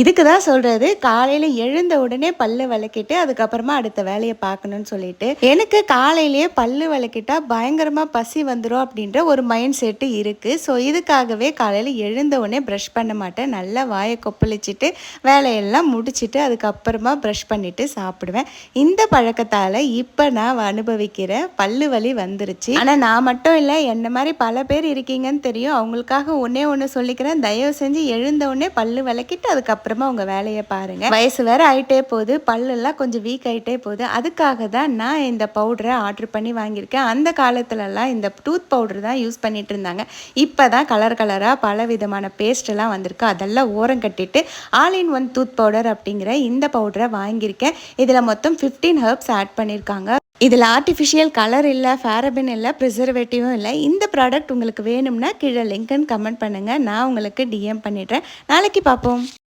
இதுக்கு தான் சொல்கிறது காலையில் எழுந்த உடனே பல்லு விளக்கிட்டு அதுக்கப்புறமா அடுத்த வேலையை பார்க்கணும்னு சொல்லிட்டு. எனக்கு காலையிலேயே பல்லு விளக்கிட்டா பயங்கரமாக பசி வந்துடும் அப்படின்ற ஒரு மைண்ட் செட்டு இருக்குது ஸோ இதுக்காகவே காலையில் எழுந்த உடனே ப்ரஷ் பண்ண மாட்டேன். நல்லா வாயை கொப்பளிச்சிட்டு வேலையெல்லாம் முடிச்சுட்டு அதுக்கப்புறமா ப்ரஷ் பண்ணிவிட்டு சாப்பிடுவேன். இந்த பழக்கத்தால் இப்போ நான் அனுபவிக்கிற பல்லு வலி வந்துருச்சு. ஆனால் நான் மட்டும் இல்லை என்ன மாதிரி பல பேர் இருக்கீங்கன்னு தெரியும். அவங்களுக்காக ஒன்றே ஒன்று சொல்லிக்கிறேன். தயவு செஞ்சு எழுந்த உடனே பல்லு விளக்கிட்டு அதுக்கப்புறம் அப்புறமா உங்கள் வேலையை பாருங்கள் வயசு வேறு ஆகிட்டே போகுது. பல்லெல்லாம் கொஞ்சம் வீக் ஆகிட்டே போகுது. அதுக்காக தான் நான் இந்த பவுடரை ஆர்டர் பண்ணி வாங்கியிருக்கேன். அந்த காலத்துலலாம் இந்த டூத் பவுடர் தான் யூஸ் பண்ணிகிட்டு இருந்தாங்க. இப்போ தான் கலர் கலராக பல விதமான பேஸ்ட்டெல்லாம் வந்திருக்கு. அதெல்லாம் ஓரம் கட்டிட்டு all in one tooth powder அப்படிங்கிற இந்த பவுடரை வாங்கியிருக்கேன். இதில் மொத்தம் ஃபிஃப்டீன் ஹர்ப்ஸ் ஆட் பண்ணியிருக்காங்க. இதில் ஆர்டிஃபிஷியல் கலர் இல்லை ஃபேரபின் இல்லை ப்ரிசர்வேட்டிவும் இல்லை. இந்த ப்ராடக்ட் உங்களுக்கு வேணும்னா கீழே லிங்க்னு கமெண்ட் பண்ணுங்கள் நான் உங்களுக்கு டிஎம் பண்ணிடுறேன். நாளைக்கு பார்ப்போம்.